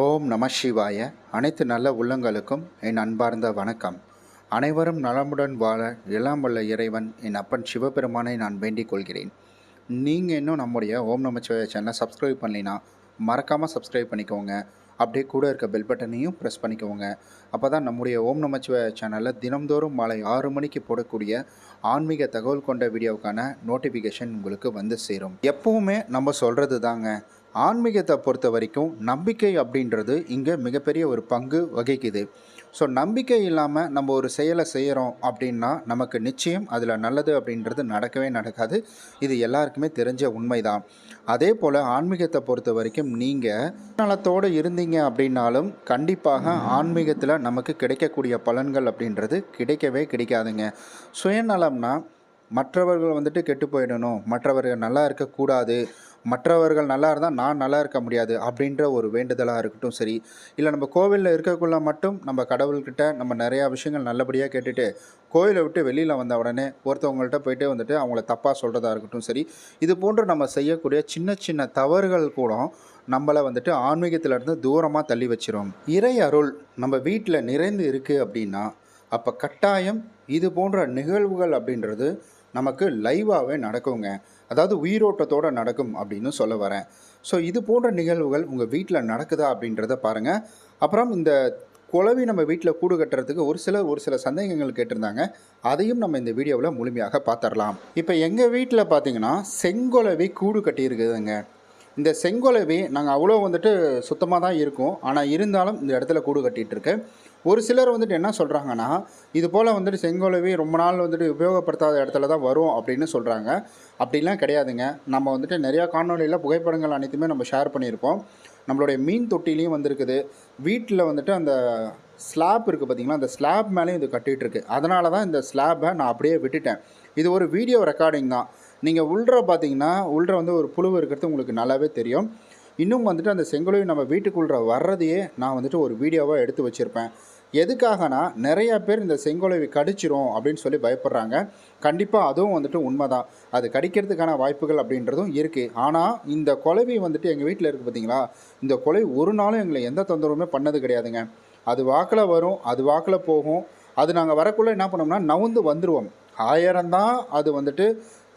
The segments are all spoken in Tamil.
ஓம் நம சிவாய. அனைத்து நல்ல உள்ளங்களுக்கும் என் அன்பார்ந்த வணக்கம். அனைவரும் நலமுடன் வாழ எல்லாம் உள்ள இறைவன் என் அப்பன் சிவபெருமானை நான் வேண்டிக் கொள்கிறேன். நீங்கள் இன்னும் நம்முடைய ஓம் நமச்சிவாய சேனலை சப்ஸ்கிரைப் பண்ணலைன்னா மறக்காமல் சப்ஸ்கிரைப் பண்ணிக்கோங்க. அப்படியே கூட இருக்க பெல் பட்டனையும் ப்ரெஸ் பண்ணிக்கோங்க. அப்போ தான் நம்முடைய ஓம் நமச்சிவாய சேனலில் தினம்தோறும் மாலை ஆறு மணிக்கு போடக்கூடிய ஆன்மீக தகவல் கொண்ட வீடியோவுக்கான நோட்டிஃபிகேஷன் உங்களுக்கு வந்து சேரும். எப்பவுமே நம்ம சொல்கிறது தாங்க. ஆன்மீகத்தை பொறுத்த வரைக்கும் நம்பிக்கை அப்படின்றது இங்கே மிகப்பெரிய ஒரு பங்கு வகிக்குது. ஸோ நம்பிக்கை இல்லாமல் நம்ம ஒரு செயலை செய்கிறோம் அப்படின்னா நமக்கு நிச்சயம் அதில் நல்லது அப்படின்றது நடக்கவே நடக்காது. இது எல்லாருக்குமே தெரிஞ்ச உண்மைதான். அதே போல் ஆன்மீகத்தை பொறுத்த வரைக்கும் நீங்கள் நலத்தோடு இருந்தீங்க அப்படின்னாலும் கண்டிப்பாக ஆன்மீகத்தில் நமக்கு கிடைக்கக்கூடிய பலன்கள் அப்படின்றது கிடைக்கவே கிடைக்காதுங்க. சுயநலம்னா மற்றவர்கள் வந்துட்டு கெட்டு போயிடணும் மற்றவர்கள் நல்லா இருக்கக்கூடாது மற்றவர்கள் நல்லா இருந்தால் நான் நல்லா இருக்க முடியாது அப்படின்ற ஒரு வேண்டுதலாக இருக்கட்டும் சரி. இல்லை நம்ம கோவிலில் இருக்கக்குள்ள மட்டும் நம்ம கடவுள்கிட்ட நம்ம நிறையா விஷயங்கள் நல்லபடியாக கேட்டுட்டு கோயிலை விட்டு வெளியில் வந்த உடனே ஒருத்தவங்கள்ட்ட போயிட்டு வந்துட்டு அவங்கள தப்பாக சொல்கிறதா இருக்கட்டும் சரி. இது போன்று நம்ம செய்யக்கூடிய சின்ன சின்ன தவறுகள் கூட நம்மளை வந்துட்டு ஆன்மீகத்திலேருந்து தூரமாக தள்ளி வச்சிரும். இறை அருள் நம்ம வீட்டில் நிறைந்து இருக்குது அப்படின்னா அப்போ கட்டாயம் இது போன்ற நிகழ்வுகள் அப்படின்றது நமக்கு லைவாகவே நடக்குங்க. அதாவது உயிரோட்டத்தோடு நடக்கும் அப்படின்னு சொல்ல வரேன். ஸோ இது போன்ற நிகழ்வுகள் உங்கள் வீட்டில் நடக்குதா அப்படின்றத பாருங்கள் அப்புறம் இந்த குழவி நம்ம வீட்டில் கூடு கட்டுறதுக்கு ஒரு சில ஒரு சில சந்தேகங்கள் கேட்டிருந்தாங்க. அதையும் நம்ம இந்த வீடியோவில் முழுமையாக பார்த்துடலாம். இப்போ எங்கள் வீட்டில் பார்த்தீங்கன்னா செங்கொலவி கூடு கட்டியிருக்குதுங்க. இந்த செங்கொலவி நாங்கள் அவ்வளோ வந்துட்டு சுத்தமாக தான் இருக்கும். ஆனால் இருந்தாலும் இந்த இடத்துல கூடு கட்டிகிட்ருக்கு ஒரு சிலர் வந்துட்டு என்ன சொல்கிறாங்கன்னா இது போல் வந்துட்டு செங்கோலவி ரொம்ப நாள் வந்துட்டு உபயோகப்படுத்தாத இடத்துல தான் வரும் அப்படின்னு சொல்கிறாங்க அப்படிலாம் கிடையாதுங்க. நம்ம வந்துட்டு நிறையா காணொலியில் புகைப்படங்கள் அனைத்துமே நம்ம ஷேர் பண்ணியிருப்போம். நம்மளுடைய மீன் தொட்டிலையும் வந்திருக்குது. வீட்டில் வந்துட்டு அந்த ஸ்லாப் இருக்குது பார்த்திங்களா அந்த ஸ்லாப் மேலேயும் இது கட்டிகிட்ருக்கு அதனால தான் இந்த ஸ்லாப்பை நான் அப்படியே விட்டுட்டேன். இது ஒரு வீடியோ ரெக்கார்டிங் தான். நீங்கள் உள்ற பார்த்தீங்கன்னா உள்ற வந்து ஒரு புழு இருக்கிறது உங்களுக்கு நல்லாவே தெரியும். இன்னும் வந்துட்டு அந்த செங்கலையும் நம்ம வீட்டுக்குள்ளே வர்றதையே நான் வந்துட்டு ஒரு வீடியோவாக எடுத்து வச்சுருப்பேன். எதுக்காகனா நிறைய பேர் இந்த செங்கோலை கடிச்சிரும் அப்படின்னு சொல்லி பயப்படுறாங்க. கண்டிப்பாக அதுவும் வந்துட்டு உண்மைதான். அது கடிக்கிறதுக்கான வாய்ப்புகள் அப்படின்றதும் இருக்குது ஆனால் இந்த குலவி வந்துட்டு எங்கள் வீட்டில் இருக்குது பார்த்தீங்களா இந்த கொலை ஒரு நாளும் எங்களை எந்த தொந்தரவுமே பண்ணது கிடையாதுங்க. அது வாக்கில் வரும் அது வாக்கில் போகும். அது நாங்கள் வரக்குள்ளே என்ன பண்ணோம்னா நவுந்து வந்துடுவோம் ஆயிரம் தான் அது வந்துட்டு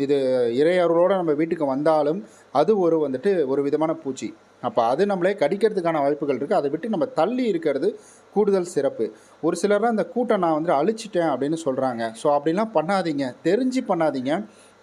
இது இறையருளோடு நம்ம வீட்டுக்கு வந்தாலும் அது ஒரு வந்துட்டு ஒரு விதமான பூச்சி. அப்போ அது நம்மளே கடிக்கிறதுக்கான வாய்ப்புகள் இருக்குது அதை விட்டு நம்ம தள்ளி இருக்கிறது கூடுதல் சிறப்பு. ஒரு சிலர் அந்த கூட்டம் நான் வந்துட்டு அழிச்சிட்டேன் அப்படின்னு சொல்கிறாங்க ஸோ அப்படிலாம் பண்ணாதீங்க. தெரிஞ்சு பண்ணாதீங்க.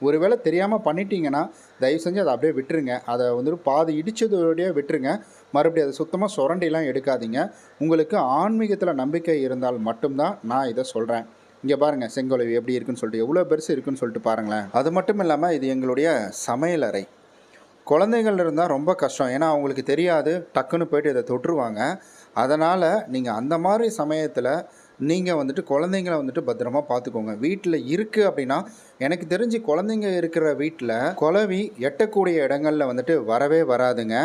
ஒருவேளை தெரியாமல் பண்ணிட்டீங்கன்னா தயவு செஞ்சு அதை அப்படியே விட்டுருங்க. அதை வந்துட்டு பாதி இடித்ததோடய விட்டுருங்க. மறுபடியும் அதை சுத்தமாக சுரண்டிலாம் எடுக்காதீங்க. உங்களுக்கு ஆன்மீகத்தில் நம்பிக்கை இருந்தால் மட்டும்தான் நான் இதை சொல்கிறேன் இங்கே பாருங்கள் செங்கோலவி எப்படி இருக்குன்னு சொல்லிட்டு எவ்வளோ பெருசு இருக்குன்னு சொல்லிட்டு பாருங்களேன். அது மட்டும் இல்லாமல் இது எங்களுடைய சமையலறை. குழந்தைகள் இருந்தால் ரொம்ப கஷ்டம். ஏன்னா அவங்களுக்கு தெரியாது. டக்குன்னு போயிட்டு இதை தொட்டுருவாங்க அதனால் நீங்கள் அந்த மாதிரி சமயத்தில் நீங்கள் வந்துட்டு குழந்தைங்கள வந்துட்டு பத்திரமா பார்த்துக்கோங்க. வீட்டில் இருக்குது அப்படின்னா எனக்கு தெரிஞ்சு குழந்தைங்க இருக்கிற வீட்டில் குலவி எட்டக்கூடிய இடங்களில் வந்துட்டு வரவே வராதுங்க.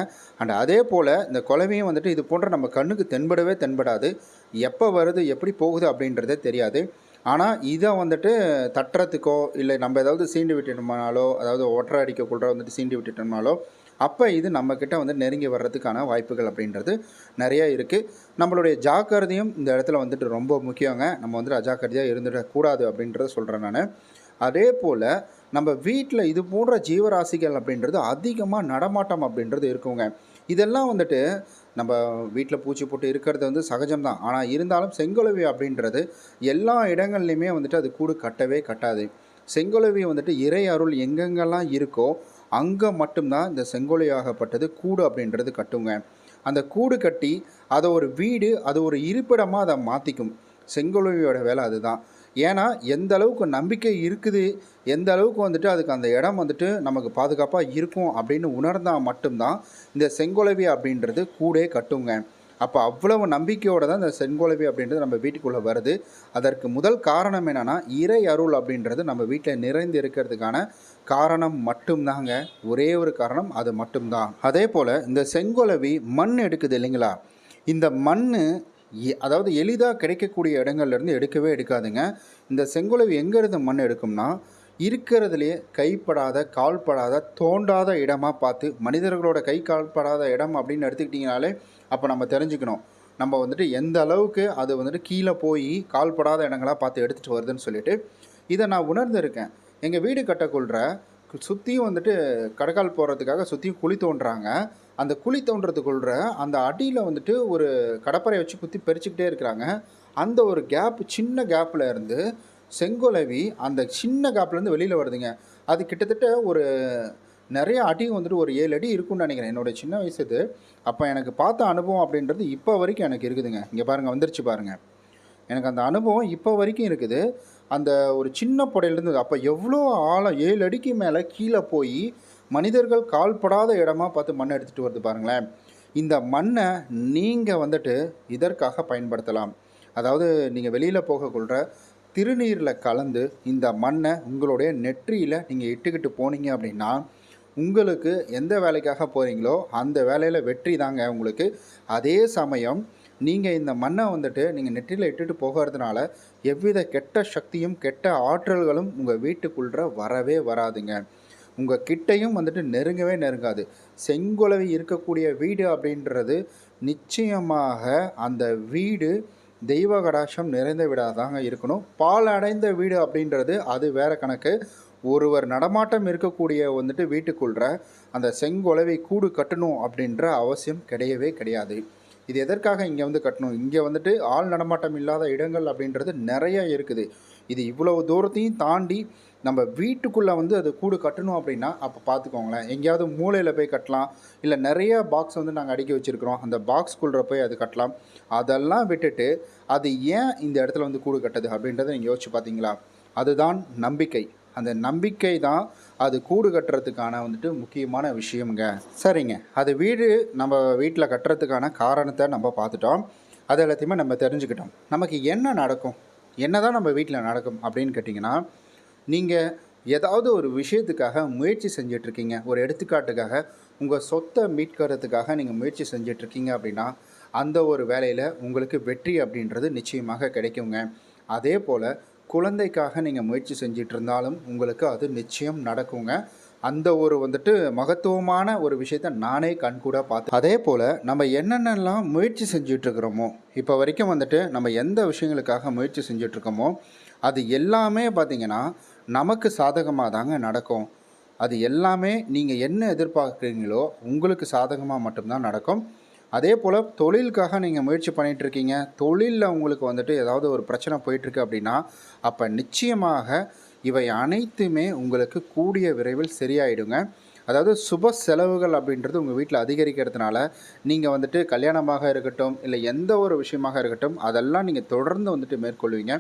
அண்ட் அதே போல் இந்த குலவியும் வந்துட்டு இது போன்ற நம்ம கண்ணுக்கு தென்படவே தென்படாது. எப்போ வருது எப்படி போகுது அப்படின்றதே தெரியாது. ஆனால் இதை வந்துட்டு தட்டுறதுக்கோ இல்லை நம்ம ஏதாவது சீண்டு விட்டுட்டோம்னாலோ அதாவது ஒற்றை அடிக்கக்குள்ள வந்துட்டு சீண்டு விட்டுட்டோம்னாலோ அப்போ இது நம்மக்கிட்ட வந்து நெருங்கி வர்றதுக்கான வாய்ப்புகள் அப்படின்றது நிறைய இருக்குது நம்மளுடைய ஜாக்கிரதையும் இந்த இடத்துல வந்துட்டு ரொம்ப முக்கியங்க. நம்ம வந்துட்டு அஜாக்கிரதையாக இருந்துடக்கூடாது அப்படின்றத சொல்கிறேன் நான். அதே போல் நம்ம வீட்டில் இது போன்ற ஜீவராசிகள் அப்படின்றது அதிகமாக நடமாட்டம் அப்படின்றது இருக்குங்க. இதெல்லாம் வந்துட்டு நம்ம வீட்டில் பூச்சி போட்டு இருக்கிறது வந்து சகஜம்தான். ஆனால் இருந்தாலும் செங்கொலவி அப்படின்றது எல்லா இடங்கள்லையுமே வந்துட்டு அது கூடு கட்டவே கட்டாது. செங்கொலவி வந்துட்டு இறை அருள் எங்கெங்கெல்லாம் இருக்கோ அங்கே மட்டும்தான் இந்த செங்கொலையாகப்பட்டது கூடு அப்படின்றது கட்டுங்க. அந்த கூடு கட்டி அதை ஒரு வீடு அது ஒரு இருப்பிடமாக அதை மாற்றிக்கும் செங்கொலவியோட வேலை அதுதான். ஏன்னா எந்த அளவுக்கு நம்பிக்கை இருக்குது எந்த அளவுக்கு வந்துட்டு அதுக்கு அந்த இடம் வந்துட்டு நமக்கு பாதுகாப்பாக இருக்கும் அப்படின்னு உணர்ந்தால் மட்டும்தான் இந்த செங்கொலவி அப்படின்றது கூட கட்டுங்க. அப்போ அவ்வளவு நம்பிக்கையோடு தான் இந்த செங்கோலவி அப்படின்றது நம்ம வீட்டுக்குள்ளே வருது. அதற்கு முதல் காரணம் என்னென்னா இறை அருள் அப்படின்றது நம்ம வீட்டில் நிறைந்து இருக்கிறதுக்கான காரணம் மட்டும்தாங்க. ஒரே ஒரு காரணம் அது மட்டும்தான். அதே போல் இந்த செங்கோலவி மண் எடுக்குது இல்லைங்களா? இந்த மண் அதாவது எளிதாக கிடைக்கக்கூடிய இடங்கள்லேருந்து எடுக்கவே எடுக்காதுங்க. இந்த செங்குலவி எங்கேருந்து மண் எடுக்கும்னா இருக்கிறதுலே கைப்படாத கால்படாத தோண்டாத இடமா பார்த்து மனிதர்களோட கை கால்படாத இடம் அப்படின்னு எடுத்துக்கிட்டிங்கனாலே அப்போ நம்ம தெரிஞ்சுக்கணும். நம்ம வந்துட்டு எந்த அளவுக்கு அது வந்துட்டு கீழே போய் கால்படாத இடங்களாக பார்த்து எடுத்துகிட்டு வருதுன்னு சொல்லிட்டு இதை நான் உணர்ந்திருக்கேன். எங்கள் வீடு கட்டக்குள்ள சுற்றியும் வந்துட்டு கடக்கால் போகிறதுக்காக சுற்றியும் குழி தோன்றாங்க அந்த குழி தோண்டுறதுக்குள்ள அந்த அடியில் வந்துட்டு ஒரு கடப்பறை வச்சு குத்தி பறிச்சுக்கிட்டே இருக்கிறாங்க. அந்த ஒரு கேப் சின்ன கேப்பில் இருந்து செங்கோலவி அந்த சின்ன கேப்லேருந்து வெளியில் வருதுங்க. அது கிட்டத்தட்ட ஒரு நிறைய அடி வந்துட்டு ஒரு ஏழு அடி இருக்கும்னு நினைக்கிறேன். என்னோட சின்ன வயசு இது. அப்போ எனக்கு பார்த்த அனுபவம் அப்படின்றது இப்போ வரைக்கும் எனக்கு இருக்குதுங்க. இங்கே பாருங்கள் வந்துருச்சு பாருங்கள் எனக்கு அந்த அனுபவம் இப்போ வரைக்கும் இருக்குது. அந்த ஒரு சின்ன புடையிலேருந்து அப்போ எவ்வளோ ஆழம் ஏழு அடிக்கு மேலே கீழே போய் மனிதர்கள் கால்படாத இடமா பார்த்து மண் எடுத்துகிட்டு வருது பாருங்களேன். இந்த மண்ணை நீங்கள் வந்துட்டு இதற்காக பயன்படுத்தலாம். அதாவது நீங்கள் வெளியில் போகக்குள்ள திருநீரில் கலந்து இந்த மண்ணை உங்களுடைய நெற்றியில் நீங்கள் இட்டுக்கிட்டு போனீங்க அப்படின்னா உங்களுக்கு எந்த வேலைக்காக போகிறீங்களோ அந்த வேலையில் வெற்றி தாங்க உங்களுக்கு. அதே சமயம் நீங்கள் இந்த மண்ணை வந்துட்டு நீங்கள் நெற்றியில் இட்டுட்டு போகிறதுனால எவ்வித கெட்ட சக்தியும் கெட்ட ஆற்றல்களும் உங்கள் வீட்டுக்குள்ளே வரவே வராதுங்க. உங்கள் கிட்டையும் வந்துட்டு நெருங்கவே நெருங்காது. செங்குலவி இருக்கக்கூடிய வீடு அப்படின்றது நிச்சயமாக அந்த வீடு தெய்வ கடாட்சம் நிறைந்த வீடாக இருக்கணும். பால் அடைந்த வீடு அப்படின்றது அது வேற கணக்கு. ஒருவர் நடமாட்டம் இருக்கக்கூடிய வந்துட்டு வீட்டுக்குள்ள அந்த செங்கொலவை கூடு கட்டணும் அப்படின்ற அவசியம் கிடையவே கிடையாது. இது எதற்காக இங்கே வந்து கட்டணும்? இங்கே வந்துட்டு ஆள் நடமாட்டம் இல்லாத இடங்கள் அப்படின்றது நிறைய இருக்குது. இது இவ்வளவு தூரத்தையும் தாண்டி நம்ம வீட்டுக்குள்ளே வந்து அது கூடு கட்டணும் அப்படின்னா அப்போ பார்த்துக்கோங்களேன் எங்கேயாவது மூலையில் போய் கட்டலாம். இல்லை நிறைய பாக்ஸ் வந்து நாங்கள் அடுக்கி வச்சுருக்கிறோம். அந்த பாக்ஸ்குள்ளே போய் அது கட்டலாம். அதெல்லாம் விட்டுட்டு அது ஏன் இந்த இடத்துல வந்து கூடு கட்டுது அப்படின்றத நீங்கள் யோசிச்சு பார்த்தீங்களா அதுதான் நம்பிக்கை. அந்த நம்பிக்கை தான் அது கூடு கட்டுறதுக்கான வந்துட்டு முக்கியமான விஷயம்ங்க. சரிங்க. அது வீடு நம்ம வீட்டில் கட்டுறதுக்கான காரணத்தை நம்ம பார்த்துட்டோம் அது எல்லாத்தையுமே நம்ம தெரிஞ்சுக்கிட்டோம். நமக்கு என்ன நடக்கும்? என்ன தான் நம்ம வீட்டில் நடக்கும் அப்படின்னு கேட்டிங்கன்னா நீங்கள் ஏதாவது ஒரு விஷயத்துக்காக முயற்சி செஞ்சிட்ருக்கீங்க ஒரு எடுத்துக்காட்டுக்காக உங்கள் சொத்தை மீட்கிறதுக்காக நீங்கள் முயற்சி செஞ்சிட்ருக்கீங்க அப்படின்னா அந்த ஒரு வேலையில் உங்களுக்கு வெற்றி அப்படின்றது நிச்சயமாக கிடைக்குங்க. அதே போல் குழந்தைக்காக நீங்கள் முயற்சி செஞ்சிட்டு இருந்தாலும் உங்களுக்கு அது நிச்சயம் நடக்குங்க. அந்த ஒரு வந்துட்டு மகத்துவமான ஒரு விஷயத்த நானே கண்கூட பார்த்து அதே போல் நம்ம என்னென்னலாம் முயற்சி செஞ்சிட்ருக்கிறோமோ இப்போ வரைக்கும் வந்துட்டு நம்ம எந்த விஷயங்களுக்காக முயற்சி செஞ்சிட்ருக்கோமோ அது எல்லாமே பார்த்திங்கன்னா நமக்கு சாதகமாக தாங்க நடக்கும். அது எல்லாமே நீங்கள் என்ன எதிர்பார்க்குறீங்களோ உங்களுக்கு சாதகமாக மட்டும்தான் நடக்கும். அதே போல் தொழிலுக்காக நீங்கள் முயற்சி பண்ணிகிட்ருக்கீங்க தொழிலில் உங்களுக்கு வந்துட்டு ஏதாவது ஒரு பிரச்சனை போயிட்டுருக்கு அப்படின்னா அப்போ நிச்சயமாக இவை அனைத்துமே உங்களுக்கு கூடிய விரைவில் சரியாயிடுங்க. அதாவது சுப செலவுகள் அப்படின்றது உங்கள் வீட்டில் அதிகரிக்கிறதுனால நீங்கள் வந்துட்டு கல்யாணமாக இருக்கட்டும் இல்லை எந்த ஒரு விஷயமாக இருக்கட்டும் அதெல்லாம் நீங்கள் தொடர்ந்து வந்துட்டு மேற்கொள்வீங்க.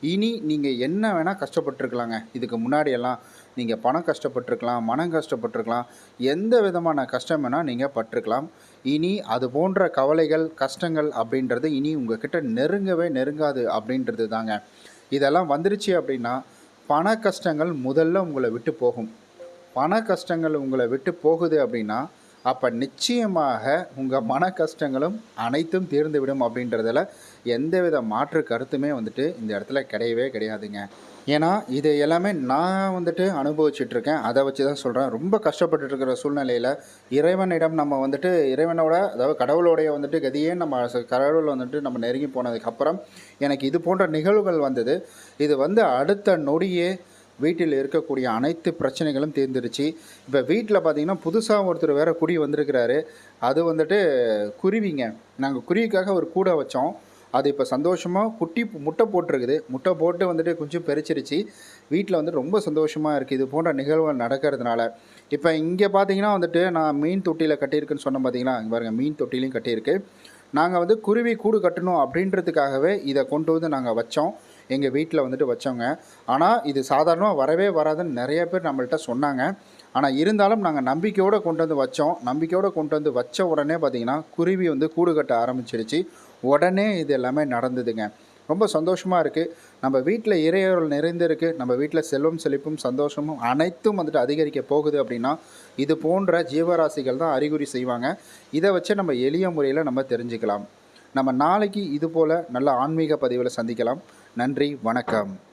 இனி நீங்கள் என்ன வேணால் கஷ்டப்பட்டுருக்கலாங்க. இதுக்கு முன்னாடியெல்லாம் நீங்கள் பணம் கஷ்டப்பட்டுருக்கலாம் மனம் கஷ்டப்பட்டுருக்கலாம் எந்த விதமான கஷ்டம் வேணால் நீங்கள் பட்டிருக்கலாம். இனி அது போன்ற கவலைகள் கஷ்டங்கள் அப்படின்றது இனி உங்ககிட்ட நெருங்கவே நெருங்காது அப்படின்றது தாங்க. இதெல்லாம் வந்துருச்சு அப்படின்னா பண கஷ்டங்கள் முதல்ல உங்களை விட்டு போகும். பண கஷ்டங்கள் உங்களை விட்டு போகுது அப்படின்னா அப்போ நிச்சயமாக உங்கள் மன கஷ்டங்களும் அனைத்தும் தீர்ந்துவிடும் அப்படின்றதில் எந்தவித மாற்று கருத்துமே வந்துட்டு இந்த இடத்துல கிடையவே கிடையாதுங்க. ஏன்னா இது எல்லாமே நான் வந்துட்டு அனுபவிச்சிட்ருக்கேன் அதை வச்சு தான் சொல்கிறேன் ரொம்ப கஷ்டப்பட்டு இருக்கிற சூழ்நிலையில் இறைவனிடம் நம்ம வந்துட்டு இறைவனோட அதாவது கடவுளோடைய வந்துட்டு கதியே நம்ம கடவுள் வந்துட்டு நம்ம நெருங்கி போனதுக்கப்புறம் எனக்கு இது போன்ற நிகழ்வுகள் வந்தது. இது வந்து அடுத்த நொடியே வீட்டில் இருக்கக்கூடிய அனைத்து பிரச்சனைகளும் தீர்ந்துருச்சு இப்போ வீட்டில் பார்த்தீங்கன்னா புதுசாக ஒருத்தர் வேறு குடி வந்திருக்கிறாரு. அது வந்துட்டு குருவிங்க. நாங்கள் குருவிக்காக ஒரு கூடை வச்சோம். அது இப்போ சந்தோஷமாக குட்டி முட்டை போட்டிருக்குது. முட்டை போட்டு வந்துட்டு கொஞ்சம் பெருச்சிருச்சு. வீட்டில் வந்து ரொம்ப சந்தோஷமாக இருக்குது இது போன்ற நிகழ்வுகள் நடக்கிறதுனால. இப்போ இங்கே பார்த்தீங்கன்னா வந்துட்டு நான் மீன் தொட்டியில் கட்டியிருக்குன்னு சொன்னேன் பார்த்தீங்களா இங்கே பாருங்கள் மீன் தொட்டிலையும் கட்டியிருக்கு. நாங்கள் வந்து குருவி கூடு கட்டணும் அப்படின்றதுக்காகவே இதை கொண்டு வந்து நாங்கள் வச்சோம். எங்கள் வீட்டில் வந்துட்டு வச்சோங்க ஆனால் இது சாதாரணமாக வரவே வராதுன்னு நிறைய பேர் நம்மள்கிட்ட சொன்னாங்க. ஆனால் இருந்தாலும் நாங்கள் நம்பிக்கையோடு கொண்டு வந்து வச்சோம். நம்பிக்கையோடு கொண்டு வந்து வச்ச உடனே பார்த்திங்கன்னா குருவி வந்து கூடு கட்ட ஆரம்பிச்சிருச்சு. உடனே இது எல்லாமே நடந்ததுங்க. ரொம்ப சந்தோஷமாக இருக்குது நம்ம வீட்டில் இறையர்கள் நிறைந்திருக்கு. நம்ம வீட்டில் செல்வம் செழிப்பும் சந்தோஷமும் அனைத்தும் வந்துட்டு அதிகரிக்க போகுது அப்படின்னா இது போன்ற ஜீவராசிகள் தான் அறிகுறி செய்வாங்க. இதை வச்சு நம்ம எளிய முறையில் நம்ம தெரிஞ்சுக்கலாம். நம்ம நாளைக்கு இது போல் நல்ல ஆன்மீக பதிவில் சந்திக்கலாம். நன்றி வணக்கம்.